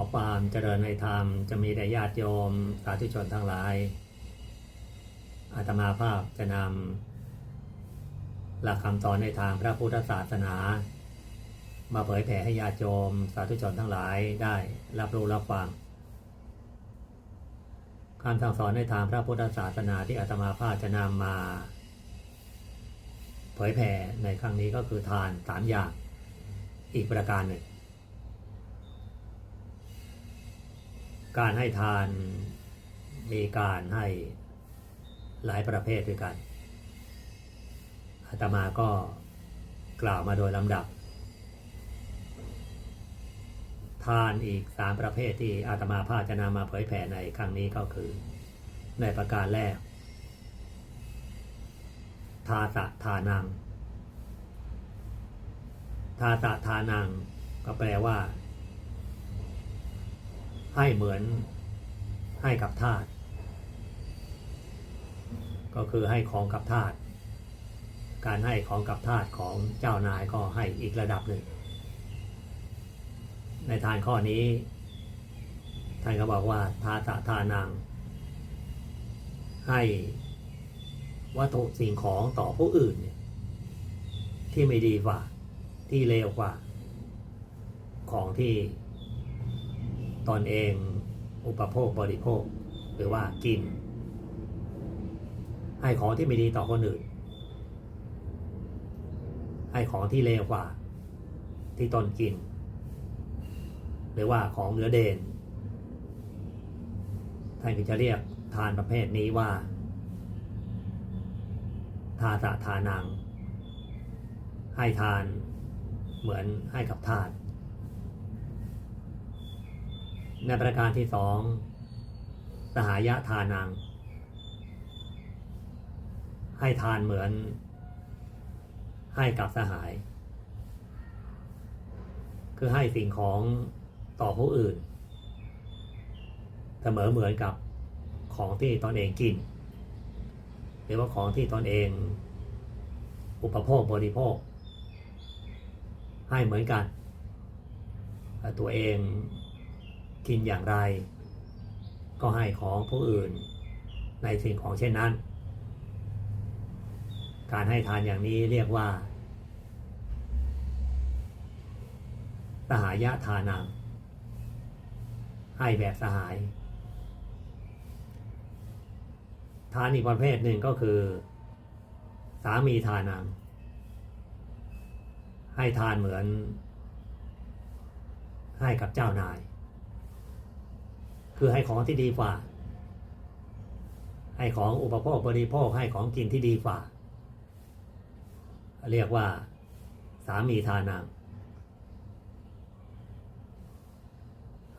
อความเจริญในธรรมจะมีแด่ญาติโยมสาธุชนทั้งหลาย อาตมาภาพจะนำหลักคำสอนในทางพระพุทธศาสนา มาเผยแผ่ให้ญาติโยมสาธุชนทั้งหลายได้รับรู้รับฟังคำสั่งสอนในทางพระพุทธศาสนาที่อาตมาภาพจะนำมา เผยแผ่ในครั้งนี้ก็คือทานสามอย่างอีกประการหนึ่ง การให้ทานมีการให้หลายประเภทด้วยกัน อาตมาก็กล่าวมาโดยลำดับ ทานอีกสามประเภทที่อาตมาภาจะนำมาเผยแผ่ในครั้งนี้ก็คือ ในประการแรก ทาสะทานัง ทาสะทานังก็แปลว่า ให้เหมือนให้กับทาสก็คือให้ของกับทาสการให้ของกับทาสของเจ้านายก็ให้อีกระดับหนึ่ง ในทานข้อนี้ท่านก็บอกว่าทาสะทานัง ให้วัตถุสิ่งของต่อผู้อื่นเนี่ยที่ไม่ดีกว่า ที่เลวกว่า ของที่ ตนเองอุปโภคบริโภค หรือว่ากิน ให้ของที่ไม่ดีต่อคนอื่น ให้ของที่เลวกว่า ที่ตนกิน หรือว่าของเหนือเด่นท่านก็จะเรียกทานประเภทนี้ว่า ทาสะทานัง ให้ทานเหมือนให้กับทาส ในประการที่สองสหายะทานัง ให้ทานเหมือน ให้กับสหาย คือให้สิ่งของต่อผู้อื่น เสมอเหมือนกับของที่ตนเองกิน หรือว่าของที่ตนเอง อุปโภคบริโภค ให้เหมือนกัน ตัวเอง กินอย่างไร ก็ให้ของผู้อื่นในสิ่งของเช่นนั้น การให้ทานอย่างนี้เรียกว่าสหายะทานังให้แบบสหาย ทานอีกประเภทหนึ่งก็คือ สามีทานังให้ทานเหมือน ให้กับเจ้านาย คือให้ของที่ดีกว่า ให้ของอุปโภคบริโภคให้ของกินที่ดีกว่า เรียกว่า สามีทานัง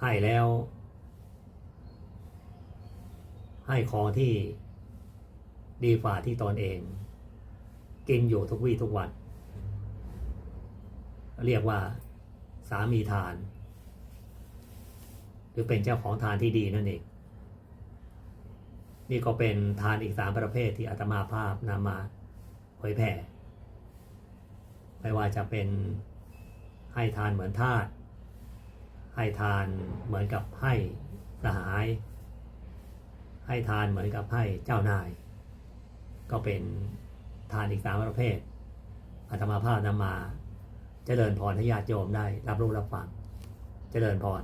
ให้แล้ว ให้ของที่ดีกว่าที่ตนเอง กินอยู่ทุกวี่ทุกวัน เรียกว่าสามีทาน หรือเป็นเจ้าของทานที่ดีนั่นเอง นี่ก็เป็นทานอีกสามประเภทที่อาตมาภาพนำมาเผยแผ่ ไม่ว่าจะเป็นให้ทานเหมือนทาสให้ทานเหมือนกับให้สหาย ให้ทานเหมือนกับให้เจ้านาย ก็เป็นทานอีกสามประเภทอาตมาภาพนำมาเจริญพรให้ญาติโยมได้ รับรู้รับฟังเจริญพร